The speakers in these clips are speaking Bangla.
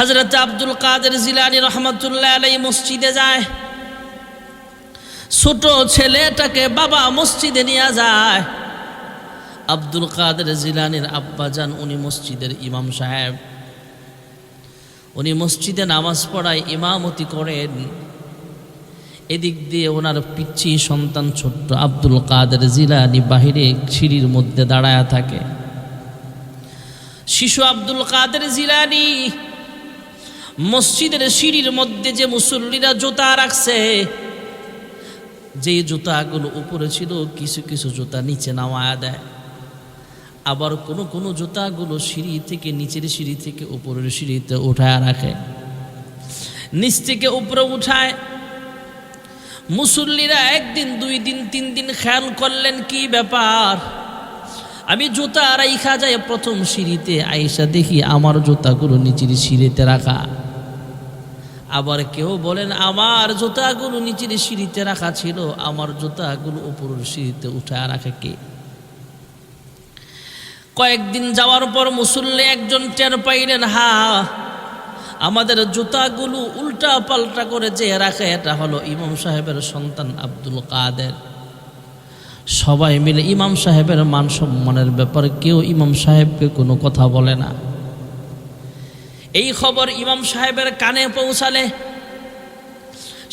হজরত আব্দুল কাদের জিলানি রহমতুল্লাহ আলাই মসজিদে যায়। ছোট ছেলেটাকে বাবা মসজিদে নিয়ে যায়। আব্দুল কাদের জিলানির আব্বাজান, উনি মসজিদের ইমাম সাহেব। উনি মসজিদে নামাজ পড়ায় ইমামতি করেন। এদিক দিয়ে ওনার পিচ্ছি সন্তান ছোট্ট আব্দুল কাদের জিলানি বাহিরে সিঁড়ির মধ্যে দাঁড়ায় থাকে। শিশু আব্দুল কাদের জিলানি মসজিদের সিঁড়ির মধ্যে যে মুসল্লিরা জুতা রাখছে যে জুতাগুলো উপরে ছিল, কিছু কিছু জুতা নিচে নামায়া দেয়। আবার কোনো কোনো জুতাগুলো সিঁড়ি থেকে নিচের সিঁড়ি থেকে উপরের সিঁড়িতে উঠায় রাখে। নিচ থেকে উপরে উঠায়। মুসল্লিরা একদিন, দুই দিন, তিন দিন খেয়াল করলেন, কি ব্যাপার? আমি জুতা রাইখা যায় প্রথম সিঁড়িতে আইসা দেখি আমার জুতাগুলো নিচের সিঁড়িতে রাখা। আবার কেউ বলেন, আমার জুতাগুলো নিচের সিঁড়িতে রাখা ছিল, আমার জুতাগুলো উপরের সিঁড়িতে উঠে রাখে কে? কয়েকদিন যাওয়ার পর মুসল্লি একজন টের পাইলেন, হা, আমাদের জুতাগুলো উল্টা পাল্টা করে যে রাখে, এটা হলো ইমাম সাহেবের সন্তান আব্দুল কাদের। সবাই মিলে ইমাম সাহেবের মান সম্মানের ব্যাপারে কেউ ইমাম সাহেবকে কোনো কথা বলে না। এই খবর ইমাম সাহেবের কানে পৌঁছালে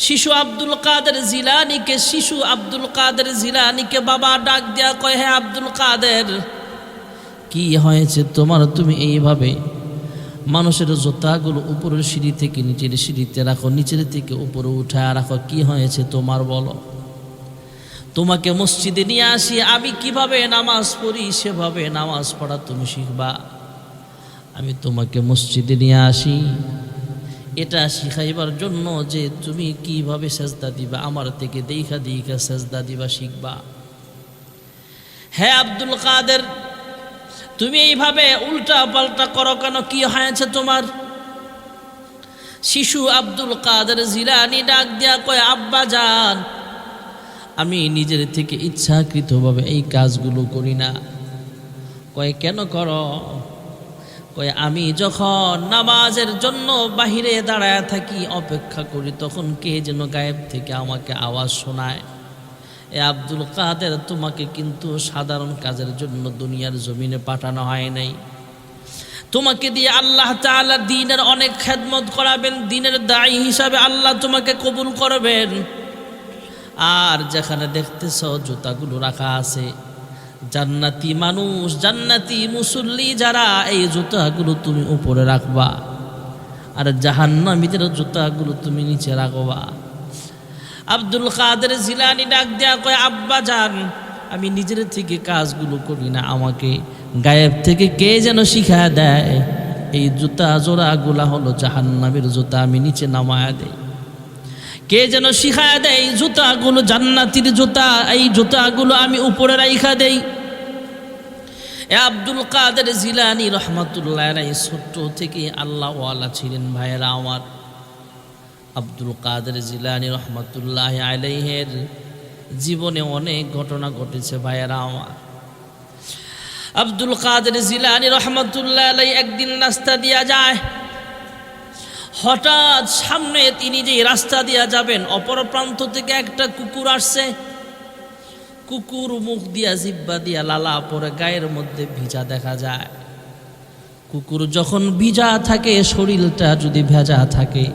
শিশু আব্দুল কাদের জিলানিকে, শিশু আব্দুল কাদের জিলানিকে বাবা ডাক দেয়া কয় হ্যাঁ আব্দুল কাদের, কি হয়েছে? তোমার তুমি এইভাবে মানুষের জোতাগুলো উপরের সিঁড়ি থেকে নিচের সিঁড়িতে রাখো, নিচের থেকে উপরে উঠায় রাখো, কি হয়েছে তোমার বলো? তোমাকে মসজিদে নিয়ে আসি, আমি কীভাবে নামাজ পড়ি? সেভাবে নামাজ পড়া তুমি শিখবা। আমি তোমাকে মসজিদে নিয়ে আসি। এটা শিখাইবার জন্য যে তুমি কীভাবে সেজদা দিবা, আমার থেকে দেখা দেখা সেজদা দিবা, শিখবা। হ্যাঁ আব্দুল কাদের, তুমি এইভাবে উল্টা পাল্টা করো কেন? কি হয়েছে তোমার? শিশু আব্দুল কাদের জিলানি ডাক দিয়া কয়, আব্বা যান, আমি নিজের থেকে ইচ্ছাকৃতভাবে এই কাজগুলো করি না। কয়, কেন করো? কয় আমি যখন নামাজের জন্য বাহিরে দাঁড়ায় থাকি, অপেক্ষা করি, তখন কে যেন গায়েব থেকে আমাকে আওয়াজ শোনায়। এ আব্দুল কাদের, তোমাকে কিন্তু সাধারণ কাজের জন্য দুনিয়ার জমিনে পাঠানো হয় নাই। তোমাকে দিয়ে আল্লাহ তাআলা দিনের অনেক খেদমত করাবেন, দিনের দায়ী হিসাবে আল্লাহ তোমাকে কবুল করবেন। আর যেখানে দেখতেছ জুতাগুলো রাখা আছে জান্নাতি মানুষ, জান্নাতি মুসল্লি যারা, এই জুতাগুলো তুমি উপরে রাখবা। আর জাহান্নামীদের জুতাগুলো তুমি নিচে রাখবা। আব্দুল কাদের জিলানি ডাক দেয়া কয়, আব্বা যান, আমি নিজের থেকে কাজগুলো করি না, আমাকে গায়েব থেকে কে যেন শিখা দেয়? এই জুতা জোড়াগুলা হলো জাহান্নামের জুতা, আমি নিচে নামায়া দেই। কে যেন শিখায় দেয়, এই জুতাগুলো জান্নাতির জুতা, এই জুতাগুলো আমি উপরে রাইখা দেই। আব্দুল কাদের জিলানি রহমতুল্লাহ রাই ছোট্ট থেকে আল্লাহওয়ালা ছিলেন ভাইয়েরা আমার আব্দুল কাদের জিলানি রহমতুল্লাহ আলাইহের জীবনে অনেক ঘটনা ঘটেছে ভাইয়েরা আমার আব্দুল কাদের জিলানি রহমতুল্লাহ আলাই একদিন রাস্তা দিয়া যায়। হঠাৎ সামনে তিনি যে রাস্তা দিয়া যাবেন, অপর প্রান্ত থেকে একটা কুকুর আসছে। কুকুর মুখ দিয়া জিব্বা দিয়া লালা পরে গায়ের মধ্যে ভিজা দেখা যায়। কুকুর যখন ভিজা থাকে, শরীরটা যদি ভেজা থাকে,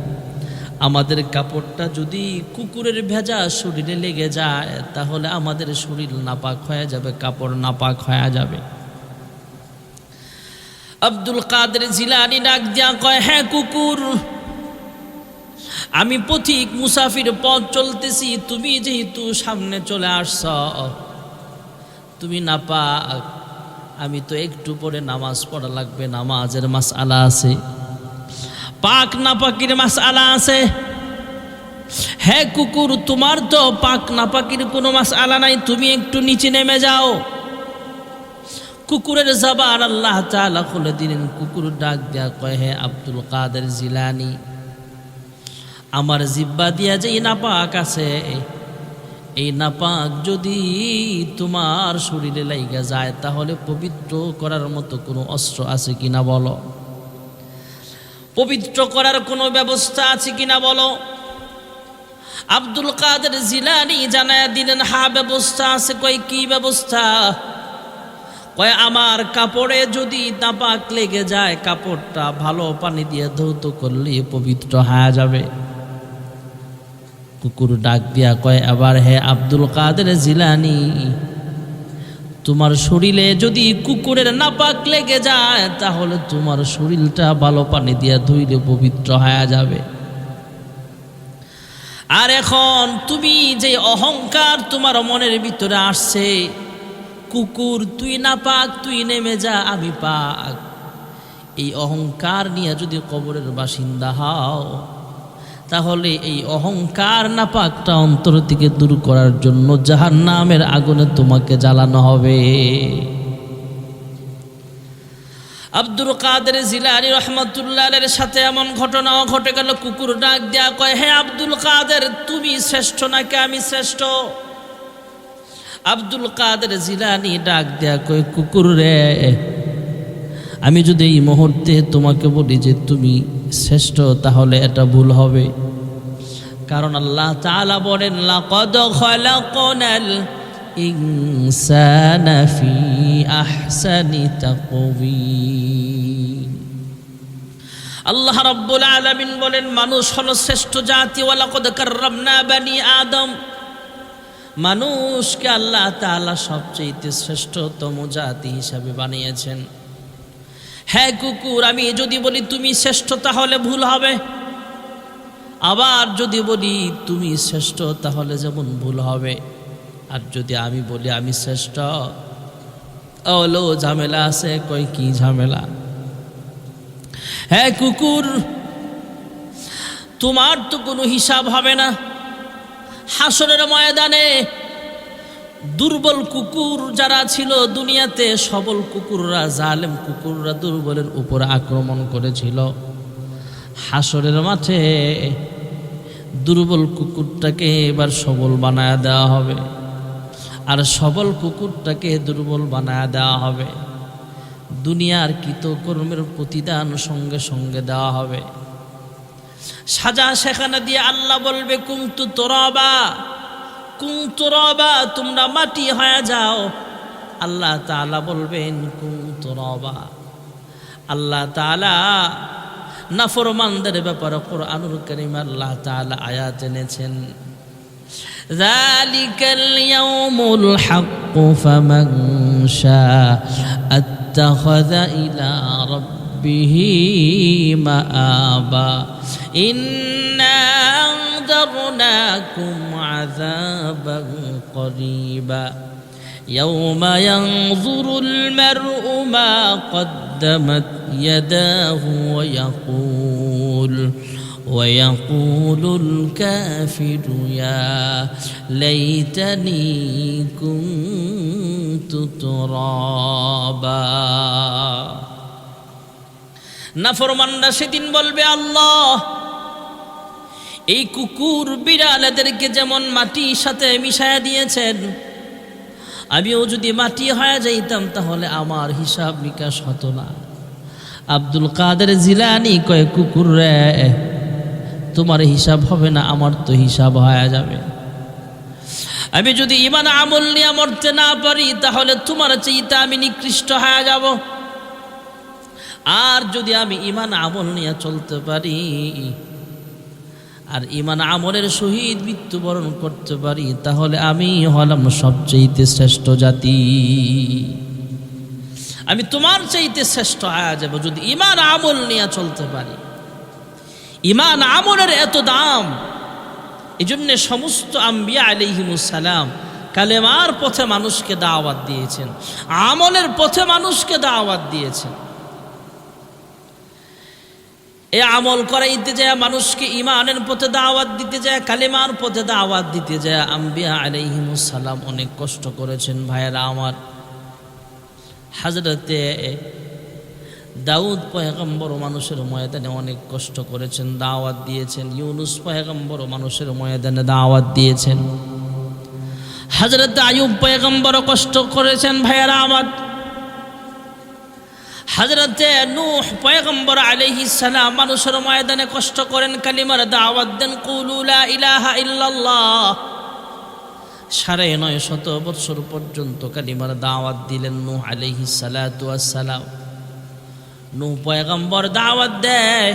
আমাদের কাপড়টা যদি কুকুরের ভেজা শরীরে লেগে যায়, তাহলে আমাদের শরীর নাপাক হয়ে যাবে, কাপড় নাপাক হয়ে যাবে। আব্দুল কাদের জিলানি ডাক দিয়া কয় হ্যাঁ কুকুর আমি পথিক মুসাফির পথ চলতেছি, তুমি যেহেতু সামনে চলে আসছ, তুমি না পাক, আমি তো একটু পরে নামাজ পড়া লাগবে, নামাজের মাস আলা আছে। পাক না পাকির মাস আলা আছে? হ্যাঁ কুকুর, তোমার তো পাক না পাকির কোনো মাস আলা নাই, তুমি একটু নিচে নেমে যাও। কুকুরের জবান আল্লাহ তাআলা খুলে দিলেন, কুকুর ডাক দেয়া কয়, হে আব্দুল কাদের জিলানি আমার জিব্বা দিয়া যে নাপাক আছে, এই নাপাক যদি তোমার শরীরে লাইগা যায়, তাহলে পবিত্র করার মতো কোনো অস্ত্র আছে কিনা বলো? পবিত্র করার কোনো ব্যবস্থা আছে কিনা বলো? আব্দুল কাদের জিলানি জানায় দিলেন, হা, ব্যবস্থা আছে। কই কি ব্যবস্থা? কয়, আমার কাপড়ে যদি নাপাক লেগে যায়, কাপড়টা ভালো পানি দিয়ে ধৌত করলে পবিত্র হয়ে যাবে। কুকুর ডাক দিয়া কয় আবার হে আব্দুল কাদের জিলানি, তোমার শরীরে যদি কুকুরের নাপাক লেগে যায়, তাহলে তোমার শরীরটা ভালো পানি দিয়া ধুইলে পবিত্র হয়ে যাবে। আর এখন তুমি যে অহংকার তোমার মনের ভিতরে আসছে, কুকুর, তুই না পাক তুই নেমে যা, আমি পাক। এই অহংকার নিয়ে যদি কবরের বাসিন্দা হও তাহলে এই অহংকার না পাকটা অন্তর থেকে দূর করার জন্য জাহান নামের আগুনে তোমাকে জ্বালানো হবে। আব্দুল কাদের জিলানি রহমতুল্লাহের সাথে এমন ঘটনাও ঘটে গেল, কুকুর ডাক দেয়া কয়, হে আব্দুল কাদের, তুমি শ্রেষ্ঠ নাকি আমি শ্রেষ্ঠ? আব্দুল কাদের জিলানি ডাক দেয়া কয়, কুকুর রে, আমি যদি এই মুহূর্তে তোমাকে বলি যে তুমি শ্রেষ্ঠ, তাহলে এটা ভুল হবে। কারণ আল্লাহ তাআলা বলেন, লাকাদ খালাকনাল ইনসানা ফি আহসানি আল্লাহ রাব্বুল আলামিন বলেন, মানুষ হলো শ্রেষ্ঠ জাতি ওয়ালাকাদ কাররামনা বানি আদম। মানুষকে আল্লাহ তাআলা সবচেয়ে শ্রেষ্ঠতম জাতি হিসাবে বানিয়েছেন। হ্যাঁ কুকুর, আমি যদি বলি তুমি শ্রেষ্ঠ, তাহলে ভুল হবে। আবার যদি বলি তুমি শ্রেষ্ঠ, তাহলে যেমন ভুল হবে। আর যদি আমি বলি আমি শ্রেষ্ঠ, ওলো ঝামেলা আছে, কই কি ঝামেলা? হ্যাঁ কুকুর, তোমার তো কোনো হিসাব হবে না। হাসরের ময়দানে দুর্বল কুকুর যারা ছিল দুনিয়াতে, সবল কুকুররা, জালেম কুকুররা দুর্বলের উপর আক্রমণ করেছিল। হাসরের মাঠে দুর্বল কুকুরটাকে এবার সবল বানায় দেওয়া হবে। আর সবল কুকুরটাকে দুর্বল বানায় দেওয়া হবে। দুনিয়ার কৃতকর্মের প্রতিদান সঙ্গে সঙ্গে দেওয়া হবে। সাজা সেখানে দিয়ে আল্লাহ বলবে কুন্তু তোরাবা। কুন্তরবা তোমরা মাটি হয়ে যাও আল্লাহ তাআলা বলবেন কুন্তরবা আল্লাহ তাআলা নাফরমানদের ব্যাপারে কোরআনুল কারীম আল্লাহ তাআলা আয়াত এনেছেন ذلك اليوم الحق فمن شاء اتخذ إلى ربه مآبا إنا أنذرناكم عذابا قريبا يوم ينظر المرء ما قدمت يداه ويقول ويقول الكافر يا ليتني كنت ترابا নাফরমানরা সেদিন বলবে আল্লাহ এই কুকুর বিড়ালেদেরকে যেমন মাটির সাথে মিশায়া দিয়েছেন, আমিও যদি মাটি হয়ে যাইতাম তাহলে আমার হিসাব নিকাশ হতো না। আব্দুল কাদের জিলানি কয়, কুকুর রে, তোমার হিসাব হবে না, আমার তো হিসাব হয়ে যাবে। আমি যদি ইমান আমল নিয়ে মরতে না পারি, তাহলে তোমার চাইতে আমি নিকৃষ্ট হয়ে যাব। আর যদি আমি ইমান আমল নিয়ে চলতে পারি আর ইমান আমলের সহিত মৃত্যুবরণ করতে পারি, তাহলে আমি হলাম সবচেয়ে শ্রেষ্ঠ জাতি। আমি তোমার চাইতে শ্রেষ্ঠ আয়া যাব, যদি ইমান আমল নিয়ে চলতে পারি। ইমান আমলের এত দাম এই জন্যে সমস্ত আম্বিয়া আলিহিমুসালাম কালেমার পথে মানুষকে দাওয়াত দিয়েছেন, আমলের পথে মানুষকে দাওয়াত দিয়েছেন। এ আমল করাইতে যায় মানুষকে ইমানের পথে দাওয়াত দিতে যায়, কালেমার পথে দাওয়াত দিতে যায় আম্বিয়া আলাইহিমুসালাম অনেক কষ্ট করেছেন ভাইয়েরা আমার। হাজরতে দাউদ পয়গম্বর মানুষের ময়দানে অনেক কষ্ট করেছেন, দাওয়াত দিয়েছেন। ইউনুস পয়গম্বর মানুষের ময়দানে দাওয়াত দিয়েছেন। হাজরত আয়ুব পয়গম্বর কষ্ট করেছেন ভাইয়েরা আমার। হাজরতে নূহ পয়গম্বর আলাইহিস সালাম মানুষের ময়দানে কষ্ট করেন, কালিমার দাওয়াত দেন, কুলু লা ইলাহা ইল্লাল্লাহ। সাড়ে নয় শত বৎসর পর্যন্ত কালিমার দাওয়াত দিলেন নূহ আলাইহিস সালাতু ওয়াসসালাম নূহ পয়গম্বর দাওয়াত দেয়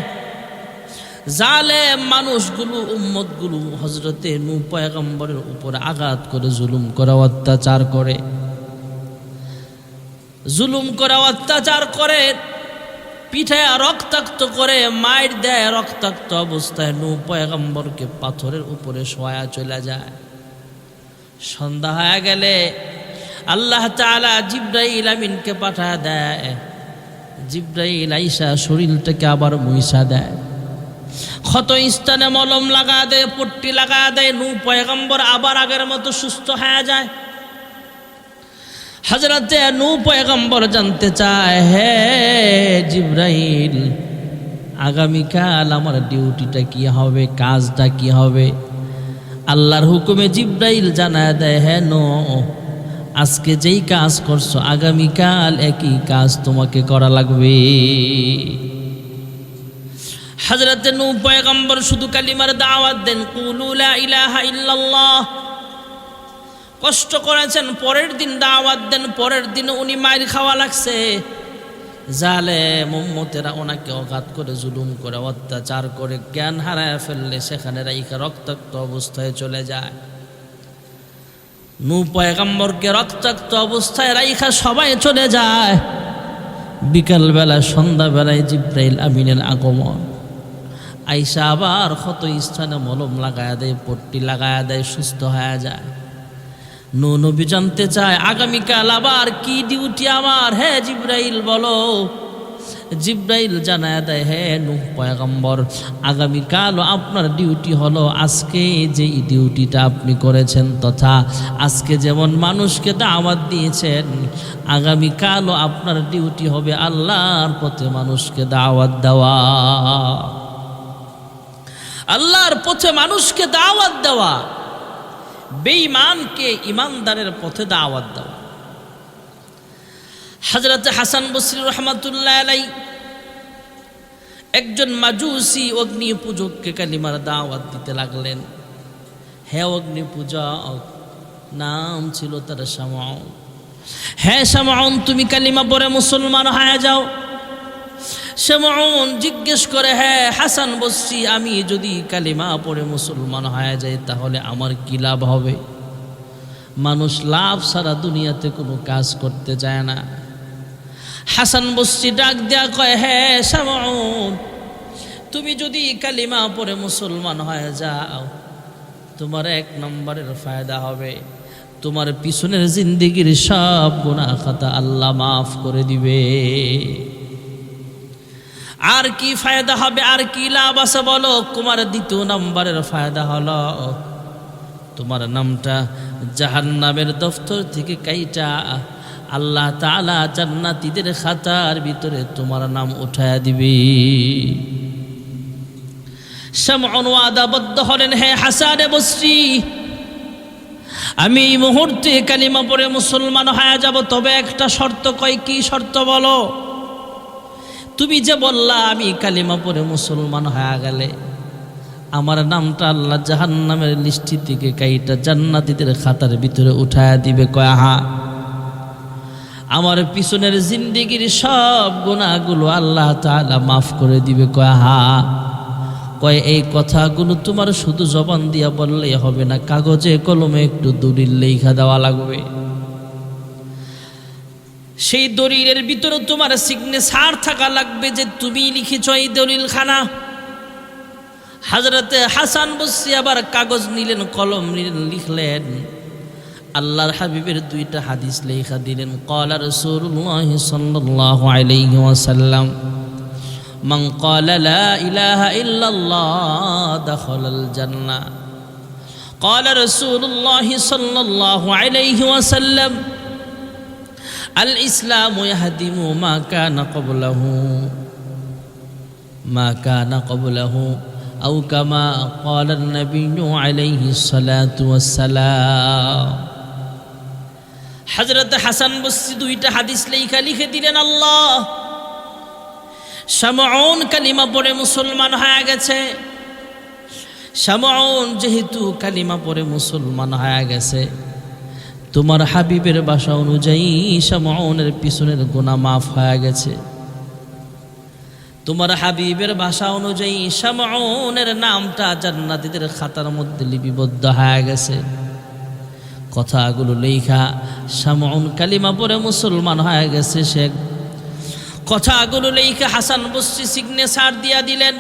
জালে মানুষগুলো, উম্মতগুলো হজরতে নূহ পয়গম্বরের উপর আঘাত করে, জুলুম করে, অত্যাচার করে। জুলুম করে, অত্যাচার করে, পিঠে রক্তাক্ত করে, মায়ের দেয় রক্তাক্ত অবস্থায় নূ পয়গম্বরকে পাথরের উপরে শোয়া চলে যায়। সন্ধ্যা হয়ে গেলে আল্লাহ তাআলা জিব্রাইল আমিনকে পাঠা দেয়। জিব্রাইল আইসা শরীরটাকে আবার মহিষা দেয়। ক্ষত স্থানে মলম লাগা দেয়, পট্টি লাগা দেয় নূ পয়গম্বর আবার আগের মতো সুস্থ হয়ে যায়। হজরতে নূ পয়গম্বর জানতে চায়, হে জিব্রাইল, আগামীকাল আমার ডিউটিটা কি হবে, কাজটা কি হবে? আল্লাহর হুকুমে জিব্রাইল জানায় দেয় হ্যাঁ নো, আজকে যেই কাজ করছ, আগামীকাল একই কাজ তোমাকে করা লাগবে। হজরতে নূ পয়গম্বর শুধু কালিমার দাওয়াত দেন, কুলু লা ইলাহা ইল্লাল্লাহ কষ্ট করেছেন, পরের দিন দাওয়াত দেন, পরের দিন উনি মায়ের খাওয়া লাগছে। জালে মোম্মতেরা ওনাকে অঘাত করে জুলুম করে, অত্যাচার করে, জ্ঞান হারায় ফেললে সেখানে রাইখা রক্তাক্ত অবস্থায় চলে যায়। নু পয়গাম্বরকে রক্তাক্ত অবস্থায় রাইখা সবাই চলে যায়। বিকালবেলা সন্ধ্যাবেলায় জিব্রাইল আমিনের আগমন। আইসা আবার ক্ষত স্থানে মলম লাগায়া দেয়, পট্টি লাগায়া দেয়, সুস্থ হয়ে যায়। নবী জানতে চায়, আগামীকাল আবার কি ডিউটি আমার? হে জিব্রাইল বলো। জিব্রাইল জানায় দেয়, হে নুহ পয়গম্বর আগামীকালও আপনার ডিউটি হলো আজকে যে ডিউটিটা আপনি করেছেন তথা আজকে যেমন মানুষকে দাওয়াত দিয়েছেন আগামীকালও আপনার ডিউটি হবে আল্লাহর পথে মানুষকে দাওয়াত দেওয়া। আল্লাহর পথে মানুষকে দাওয়াত দেওয়া। বেঈমানকে ইমানদারের পথে দাওয়াত দেওয়া। হজরত হাসান বসরি রহমতুল্লাহ আলাই একজন মাজুসি অগ্নি পূজককে কালিমার দাওয়াত দিতে লাগলেন। হে অগ্নি পূজক নাম ছিল তার সামাউন হ্যাঁ সামাউন তুমি কালিমা পরে মুসলমান হয়ে যাও। সেমন জিজ্ঞেস করে হ্যাঁ হাসান বসছি আমি যদি কালিমা পড়ে মুসলমান হয়ে যাই, তাহলে আমার কি লাভ হবে? মানুষ লাভ সারা দুনিয়াতে কোনো কাজ করতে চায় না। হাসান বসছি ডাক দেয়া কয় হ্যাঁ সেমন তুমি যদি কালিমা পড়ে মুসলমান হয়ে যাও, তোমার এক নম্বরের ফায়দা হবে। তোমার পিছনের জিন্দিগির সব গুণা খাতা আল্লাহ মাফ করে দিবে। আর কি ফায়দা হবে, আর কি লাভ আছে বলো? তোমার দ্বিতীয় নম্বরের ফায়দা হলো, তোমার নামটা জাহান্নামের দফতর থেকে কাইটা। আল্লাহ তালা জান্নাতিদের খাতার ভিতরে তোমার নাম উঠায়া দিবে। শ্যামন ওয়াদাবদ্ধ হলেন, হে হাসানে বসরি। আমি মুহূর্তে কালিমা পরে মুসলমান হয়ে যাব, তবে একটা শর্ত কয়, কি শর্ত বলো? তুমি যে বললা আমি কালিমা পরে মুসলমান হয়ে গেলে, আমার নামটা আল্লাহ জাহান নামের লিস্টি থেকে কাইটা জান্নাতিদের খাতার ভিতরে উঠায়া দিবে, কয় হা আমার পিছনের জিন্দিগির সব গুণাগুলো আল্লাহ তাআলা মাফ করে দিবে, কয় হা কয়, এই কথাগুলো তোমার শুধু জবান দিয়া বললেই হবে না, কাগজে কলমে একটু দলিল লেখা দেওয়া লাগবে। সেই দলিলের ভিতরে তোমার সিগনেচার থাকা লাগবে যে তুমি লিখেছ এই দলিল খানা হাজরতে হাসান বসি আবার কাগজ নিলেন কলম নিলেন লিখলেন আল্লাহর হাবিবের দুইটা হাদিস লেখা দিলেন কলা রসুল্লাহ সাল্লাল্লাহু আলাইহি ওয়াসাল্লাম من قال لا إله إلا الله دخل الجنة قال رسول الله صلى الله عليه وسلم الإسلام يهدم ما كان قبله ما كان قبله أو كما قال النبي عليه الصلاة والسلام حضرت حسن بس দুইটা হাদিস লেখা লিখে দিলেন আল্লাহ শামউন কালিমা পড়ে মুসলমান হয়ে গেছে শামউন যেহেতু কালিমা পড়ে মুসলমান হয়ে গেছে তোমার হাবিবের বাসা অনুযায়ী শামউনের পিছনের গোনা মাফ হয়ে গেছে। তোমার হাবিবের ভাষা অনুযায়ী শামউনের নামটা জান্নাতীদের খাতার মধ্যে লিপিবদ্ধ হয়ে গেছে। কথাগুলো লেখা শামউন কালিমা পরে মুসলমান হয়ে গেছে সে। কথাগুলো লেখা হাসান বসরি সিগনেচার দিয়া দিলেন।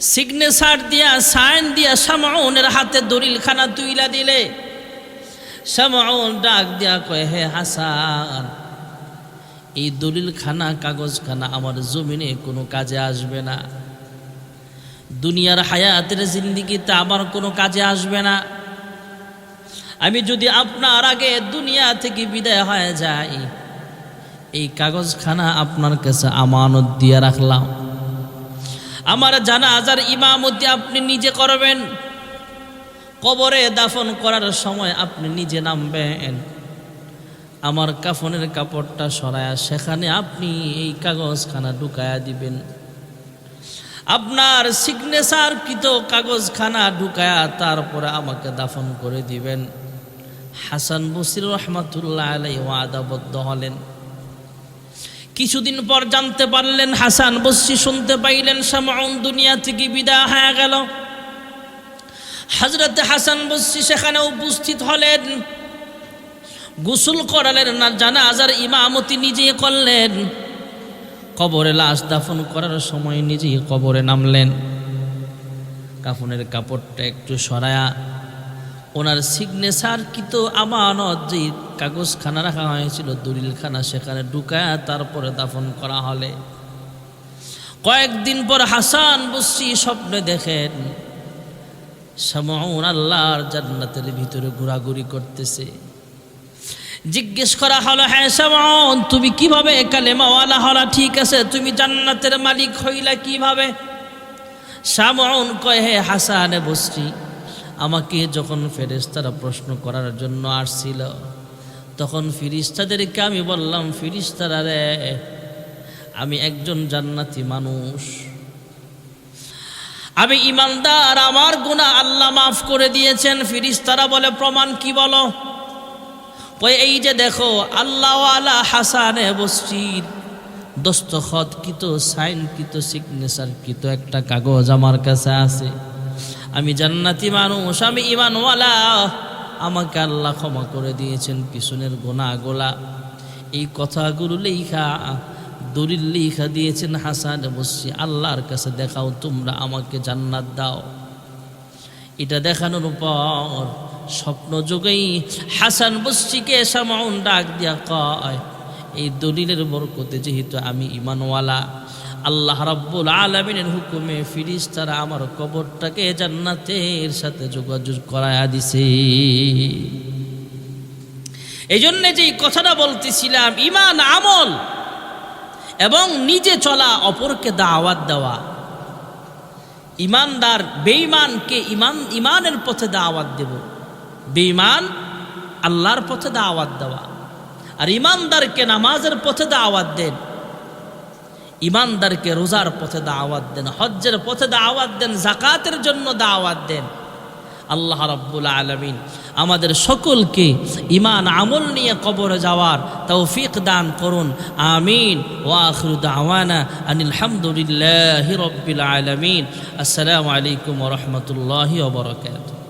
সিগনেচার দিয়া সাইন দিয়া শামউনের হাতে দলিলখানা তুইলা দিলে। শামউন ডাক দিয়া কয়, হে হাসান, এই দলিল খানা কাগজ খানা আমার জমিনে কোনো কাজে আসবে না। দুনিয়ার হায়াতের জিন্দিগিতে আমার কোনো কাজে আসবে না। আমি যদি আপনার আগে দুনিয়া থেকে বিদায় হয়ে যাই, এই কাগজখানা আপনার কাছে আমানত দিয়ে রাখলাম। আমার জানা জানাজার ইমামতি আপনি নিজে করবেন। কবরে দাফন করার সময় আপনি নিজে নামবেন। আমার কাফনের কাপড়টা সরায়া সেখানে আপনি এই কাগজখানা ঢুকায়া দিবেন। আপনার সিগনেচার কৃত কাগজখানা ঢুকায়া তারপরে আমাকে দাফন করে দিবেন। হাসান বসির রহমাতুল্লাহ আলাই ওয়াদাবদ্ধ হলেন। কিছুদিন পর জানতে পারলেন হাসান বসি শুনতে পাইলেন, সামাউন দুনিয়া থেকে বিদায় হয়ে গেল। হজরতে হাসান বসি সেখানে উপস্থিত হলেন। গোসল করালেন না, জানাজার ইমামতি নিজে করলেন। কবরে লাশ দাফন করার সময় নিজেই কবরে নামলেন। কাফনের কাপড়টা একটু সরায়া ওনার সিগনেচার কিতো আমানত যে কাগজখানা রাখা হয়েছিল, দলিলখানা সেখানে ঢুকায়া তারপরে দাফন করা হলে। কয়েকদিন পর হাসান বসি স্বপ্নে দেখেন সামাউন আল্লাহর জান্নাতের ভিতরে ঘোরাঘুরি করতেছে। জিজ্ঞেস করা হলো হ্যাঁ সামন তুমি কীভাবে কালেমাওয়ালা হলা? ঠিক আছে, তুমি জান্নাতের মালিক হইলা কীভাবে? সামন কয়, হে হাসানে বসরি, আমাকে যখন ফেরেস্তারা প্রশ্ন করার জন্য আসছিল, তখন ফিরিস্তাদেরকে আমি বললাম ফিরিস্তারা রে, আমি একজন জান্নাতি মানুষ। আমি ইমানদার, আমার গুণা আল্লাহ মাফ করে দিয়েছেন। ফিরিস্তারা বলে, প্রমাণ কি বলো? ওই এই যে দেখো, আল্লাহওয়ালা হাসানে বসির সিগনেচার কিত একটা কাগজ আমার কাছে আছে। আমি জান্নাতি মানুষ, আমি ইমানওয়ালা, আমাকে আল্লাহ ক্ষমা করে দিয়েছেন পিছনের গোনা গোলা এই কথাগুলো লেখা দলিল লিখা দিয়েছেন হাসান বসি আল্লাহর কাছে দেখাও, তোমরা আমাকে জান্নাত দাও। এটা দেখানোর পর স্বপ্ন যোগেই হাসান বস্তিকে সামাউন ডাক দিয়া কয়, এই দলিলের বরকতে যেহেতু আমি ইমানওয়ালা আল্লাহ রাব্বুল আলমিনের হুকুমে ফিরিস তারা আমার কবরটাকে জান্নাতের সাথে যোগাযোগ করায়া দিছে। এই জন্যে যে কথাটা বলতেছিলাম, ইমান আমল এবং নিজে চলা, অপরকে দাওয়াত দেওয়া। ইমানদার, বেঈমানকে ইমান, ইমানের পথে দাওয়াত দেব। বেঈমান আল্লাহর পথে দাওয়াত দেওয়া। আর ইমানদারকে নামাজের পথে দাওয়াত দেন। ইমানদারকে রোজার পথে দাওয়াত দেন, হজ্জের পথে দাওয়াত দেন জাকাতের জন্য দাওয়াত দেন। আল্লাহ রব্বুল আলমিন আমাদের সকলকে ইমান আমল নিয়ে কবরে যাওয়ার তৌফিক দান করুন। আমিন। ওয়াখরু দাওয়ানা আনিল হামদুলিল্লাহি রব্বিল আলামিন। আসসালামু আলাইকুম রহমতুল্লাহ বারাকাতুহু।